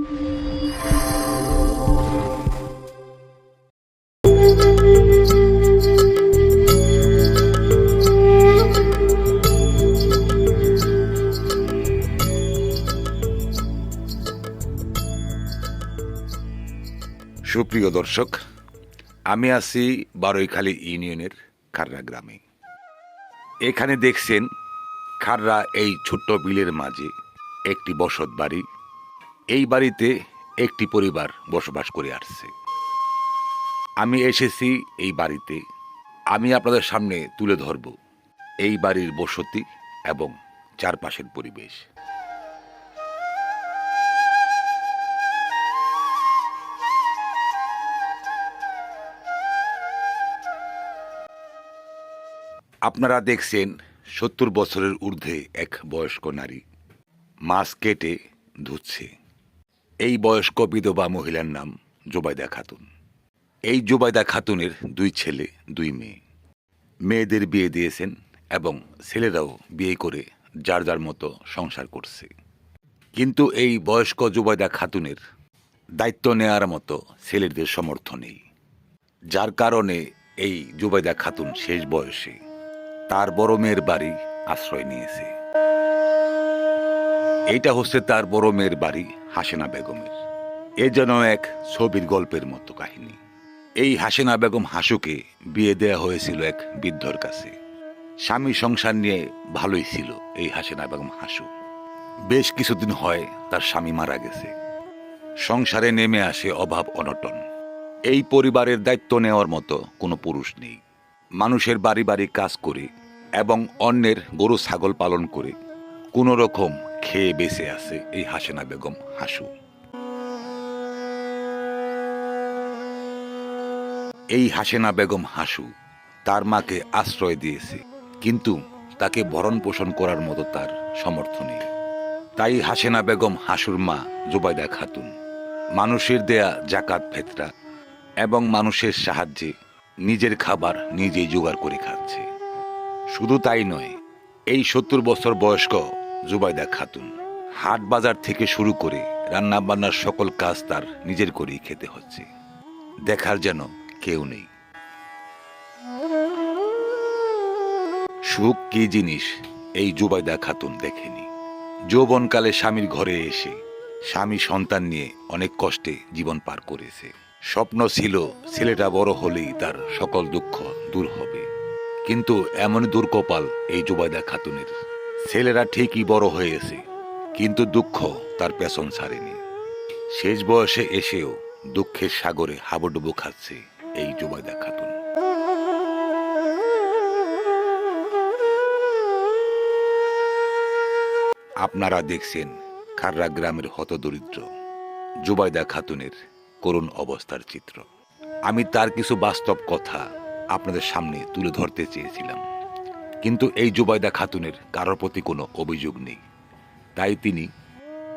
সুপ্রিয় দর্শক, আমি আছি বারৈখালী ইউনিয়নের খাররা গ্রামে। এখানে দেখছেন খাররা এই ছোট্ট বিলের মাঝে একটি বসত বাড়ি এই বাড়িতে একটি পরিবার বসবাস করে আসছে। আমি এসেছি এই বাড়িতে। আমি আপনাদের সামনে তুলে ধরব এই বাড়ির বসতি এবং চারপাশের পরিবেশ। আপনারা দেখছেন সত্তর বছরের ঊর্ধ্বে এক বয়স্ক নারী। মাছ কেটে ধুচ্ছে। এই বয়স্ক বিধবা মহিলার নাম জুবাইদা খাতুন। এই জুবাইদা খাতুনের দুই ছেলে, দুই মেয়ে। মেয়েদের বিয়ে দিয়েছেন এবং ছেলেরাও বিয়ে করে যার যার মতো সংসার করছে। কিন্তু এই বয়স্ক জুবাইদা খাতুনের দায়িত্ব নেওয়ার মতো ছেলেদের সমর্থ নেই যার কারণে এই জুবাইদা খাতুন শেষ বয়সে তার বড় মেয়ের বাড়ি আশ্রয় নিয়েছে। এইটা হচ্ছে তার বড় মেয়ের বাড়ি, হাসেনা বেগমের। এ যেন এক ছবির গল্পের মতো কাহিনী। এই হাসেনা বেগম হাসুকে বিয়ে দেয়া হয়েছিল এক বৃদ্ধর কাছে। স্বামী সংসার নিয়ে ভালোই ছিল এই হাসেনা বেগম হাসু। বেশ কিছুদিন হয় তার স্বামী মারা গেছে। সংসারে নেমে আসে অভাব অনটন। এই পরিবারের দায়িত্ব নেওয়ার মতো কোনো পুরুষ নেই। মানুষের বাড়ি বাড়ি কাজ করে এবং অন্যের গরু ছাগল পালন করে। কোনো রকম খেয়ে বেঁচে আছে এই হাসেনা বেগম হাসু। এই হাসেনা বেগম হাসু তার মাকে আশ্রয় দিয়েছে, কিন্তু তাকে ভরণ পোষণ করার মতো তার সমর্থ নেই। তাই হাসেনা বেগম হাসুর মা জুবাইদা খাতুন, মানুষের দেয়া জাকাত ফেতরা এবং মানুষের সাহায্যে নিজের খাবার নিজেই জোগাড় করে খাচ্ছে। শুধু তাই নয়, এই সত্তর বছর বয়স্ক জুবাইদা খাতুন, হাট বাজার থেকে শুরু করে রান্না বান্নার সকল কাজ তার নিজের করেই খেতে হচ্ছে। দেখার যেন কেউ নেই। সুখ কি জিনিস, এই জুবাইদা খাতুন দেখেনি। যৌবনকালে স্বামীর ঘরে এসে স্বামী সন্তান নিয়ে অনেক কষ্টে জীবন পার করেছে। স্বপ্ন ছিল ছেলেটা বড় হলেই তার সকল দুঃখ দূর হবে। কিন্তু এমন দুর্কপাল এই জুবাইদা খাতুনের ছেলেরা ঠিকই বড় হয়েছে কিন্তু দুঃখ তার পেছন ছাড়েনি। শেষ বয়সে এসেও দুঃখের সাগরে হাবুডুবু খাচ্ছে এই জুবাইদা খাতুন। আপনারা দেখছেন খাররা গ্রামের হতদরিদ্র জুবাইদা খাতুনের করুণ অবস্থার চিত্র। আমি তার কিছু বাস্তব কথা আপনাদের সামনে তুলে ধরতে চেয়েছিলাম। কিন্তু এই জুবাইদা খাতুনের কারোর প্রতি কোনো অভিযোগ নেই। তাই তিনি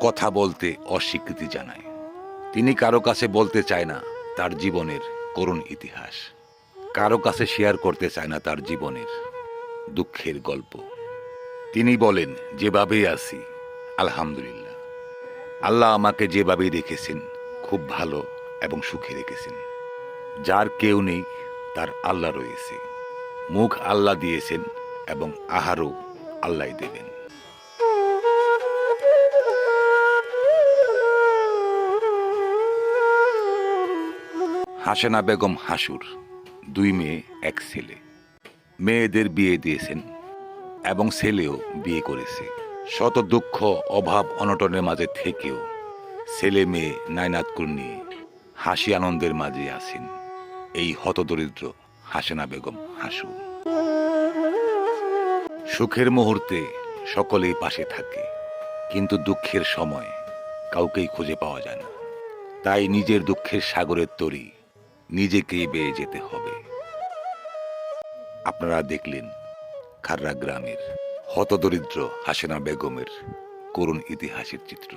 কথা বলতে অস্বীকৃতি জানায়। তিনি কারও কাছে বলতে চায় না, তার জীবনের করুণ ইতিহাস। কারও কাছে শেয়ার করতে চায় না তার জীবনের দুঃখের গল্প। তিনি বলেন, যেভাবেই আছি, আলহামদুলিল্লাহ। আল্লাহ আমাকে যেভাবেই রেখেছেন, খুব ভালো এবং সুখে রেখেছেন। যার কেউ নেই, তার আল্লাহ রয়েছে। মুখ আল্লাহ দিয়েছেন এবং আহারও আল্লাহ দেবেন। হাসেনা বেগম হাসুর, দুই মেয়ে, এক ছেলে। মেয়েদের বিয়ে দিয়েছেন এবং ছেলেও বিয়ে করেছে। শত দুঃখ, অভাব, অনটনের মাঝে থেকেও ছেলে মেয়ে নাইনাতকুর নিয়ে হাসি আনন্দের মাঝে আছেন এই হতদরিদ্র হাসেনা বেগম হাসু সুখের মুহূর্তে সকলেই পাশে থাকে, কিন্তু দুঃখের সময় কাউকেই খুঁজে পাওয়া যায় না। তাই নিজের দুঃখের সাগরের তরি নিজেকেই বেয়ে যেতে হবে। আপনারা দেখলেন খাররা গ্রামের হতদরিদ্র হাসেনা বেগমের করুণ ইতিহাসের চিত্র।